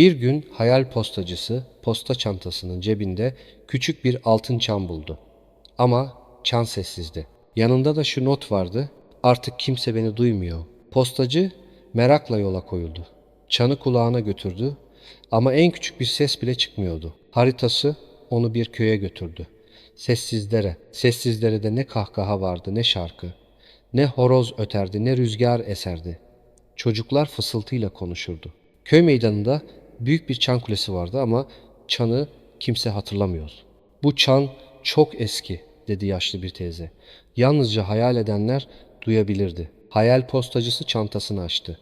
Bir gün hayal postacısı posta çantasının cebinde küçük bir altın çan buldu. Ama çan sessizdi. Yanında da şu not vardı. Artık kimse beni duymuyor. Postacı merakla yola koyuldu. Çanı kulağına götürdü ama en küçük bir ses bile çıkmıyordu. Haritası onu bir köye götürdü. Sessizlere, sessizlere ne kahkaha vardı ne şarkı. Ne horoz öterdi ne rüzgar eserdi. Çocuklar fısıltıyla konuşurdu. Köy meydanında büyük bir çan kulesi vardı ama çanı kimse hatırlamıyor. Bu çan çok eski dedi yaşlı bir teyze. Yalnızca hayal edenler duyabilirdi. Hayal postacısı çantasını açtı.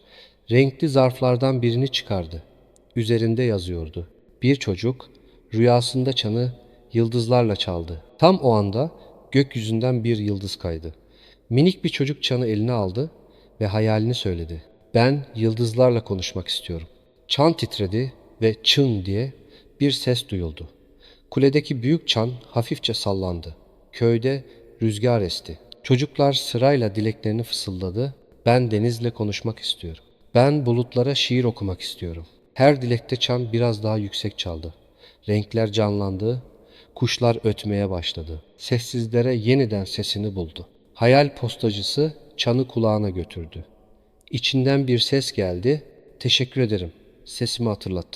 Renkli zarflardan birini çıkardı. Üzerinde yazıyordu. Bir çocuk rüyasında çanı yıldızlarla çaldı. Tam o anda gökyüzünden bir yıldız kaydı. Minik bir çocuk çanı eline aldı ve hayalini söyledi. Ben yıldızlarla konuşmak istiyorum. Çan titredi ve çın diye bir ses duyuldu. Kuledeki büyük çan hafifçe sallandı. Köyde rüzgar esti. Çocuklar sırayla dileklerini fısıldadı. Ben denizle konuşmak istiyorum. Ben bulutlara şiir okumak istiyorum. Her dilekte çan biraz daha yüksek çaldı. Renkler canlandı. Kuşlar ötmeye başladı. Sessizlere yeniden sesini buldu. Hayal postacısı çanı kulağına götürdü. İçinden bir ses geldi. Teşekkür ederim. Sesimi hatırlattım.